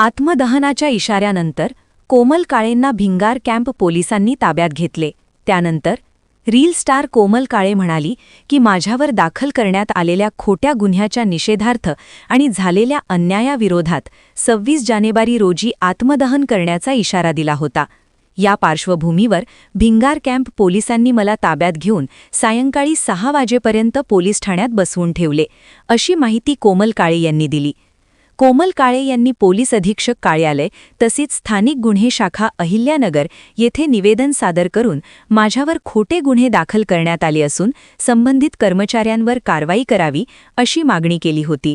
आत्मदहनाच्या इशाऱ्यानंतर कोमल काळेंना Bhingar camp पोलिसांनी ताब्यात घेतले. त्यानंतर रील स्टार कोमल काळे म्हणाली की माझ्यावर दाखल करण्यात आलेल्या खोट्या गुन्ह्याच्या निषेधार्थ आणि झालेल्या अन्यायाविरोधात सव्वीस जानेवारी रोजी आत्मदहन करण्याचा इशारा दिला होता. या पार्श्वभूमीवर भिंगार कॅम्प पोलिसांनी मला ताब्यात घेऊन सायंकाळी सहा वाजेपर्यंत पोलीस ठाण्यात बसवून ठेवले अशी माहिती कोमल काळे यांनी दिली. कोमल काळे यांनी पोलीस अधीक्षक कार्यालय तसेच स्थानिक गुन्हे शाखा अहिल्यानगर येथे निवेदन सादर करून माझ्यावर खोटे गुन्हे दाखल करण्यात आले असून संबंधित कर्मचाऱ्यांवर कारवाई करावी अशी मागणी केली होती.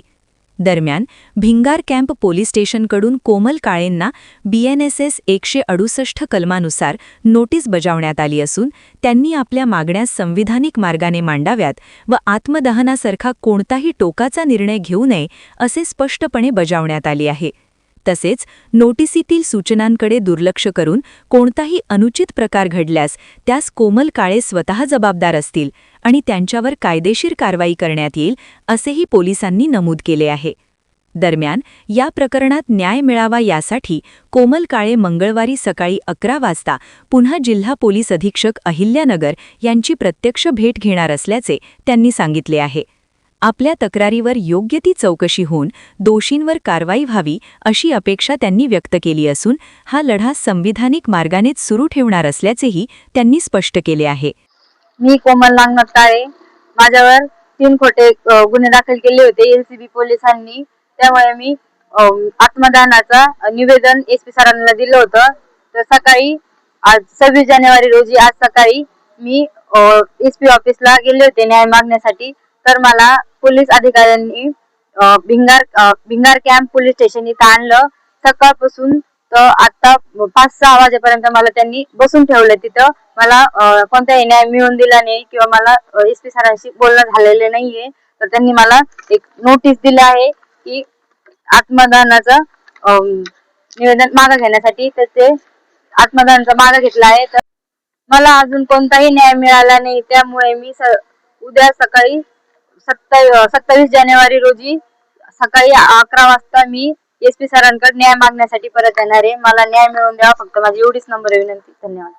दरम्यान भिंगार कॅम्प पोलीस स्टेशनकडून कोमल काळेंना बीएनएसएस एकशे अडुसष्ट कलमानुसार नोटीस बजावण्यात आली असून त्यांनी आपल्या मागण्या संविधानिक मार्गाने मांडाव्यात व आत्मदहनासारखा कोणताही टोकाचा निर्णय घेऊ नये असे स्पष्टपणे बजावण्यात आले आहे. तसेच नोटिसीतील सूचनांकडे दुर्लक्ष करून कोणताही अनुचित प्रकार घडल्यास त्यास कोमल काळे स्वतः जबाबदार असतील आणि त्यांच्यावर कायदेशीर कारवाई करण्यात येईल असेही पोलिसांनी नमूद केले आहे. दरम्यान या प्रकरणात न्याय मिळावा यासाठी कोमल काळे मंगळवारी सकाळी अकरा वाजता पुन्हा जिल्हा पोलीस अधीक्षक अहिल्यानगर यांची प्रत्यक्ष भेट घेणार असल्याचे त्यांनी सांगितले आहे. आपल्या तक्रारीवर योग्य ती चौकशी होऊन दोषींवर कारवाई व्हावी अशी अपेक्षा त्यांनी व्यक्त केली असून हा लढा संविधानिक मार्गानेच सुरू ठेवणार असल्याचेही त्यांनी स्पष्ट केले आहे. मी कोमल नागनाथ काळे माझ्यावर तीन खोटे गुन्हे दाखल केले होते एलसीबी पोलिसांनी. त्यामुळे मी आत्मदानाचं आत्मदानाचा निवेदन एस पी सरांना दिलं होतं. तर सकाळी आज सव्वीस जानेवारी रोजी आज सकाळी मी एस पी ऑफिसला गेले होते न्याय मागण्यासाठी. तर मला पोलीस अधिकाऱ्यांनी Bhingar Bhingar camp police station इथं आणलं. सकाळपासून तर आता पाच सहा वाजेपर्यंत मला त्यांनी बसून ठेवलं तिथं. मला कोणताही न्याय मिळून दिला नाही किंवा मला एस पी सरांशी बोलणं झालेलं नाहीये. तर त्यांनी मला एक नोटीस दिली आहे की आत्मदानाचं निवेदन मागं घेण्यासाठी तर ते आत्मदानाचा मागं घेतला आहे. तर मला अजून कोणताही न्याय मिळाला नाही. त्यामुळे मी स- उद्या सकाळी सत्तावीस सत्तावीस जानेवारी रोजी सकाळी अकरा वाजता मी एस पी सरांकडे न्याय मागण्यासाठी परत येणार आहे. मला न्याय मिळवून द्यावा. फक्त माझी एवढीच नंबर विनंती. धन्यवाद.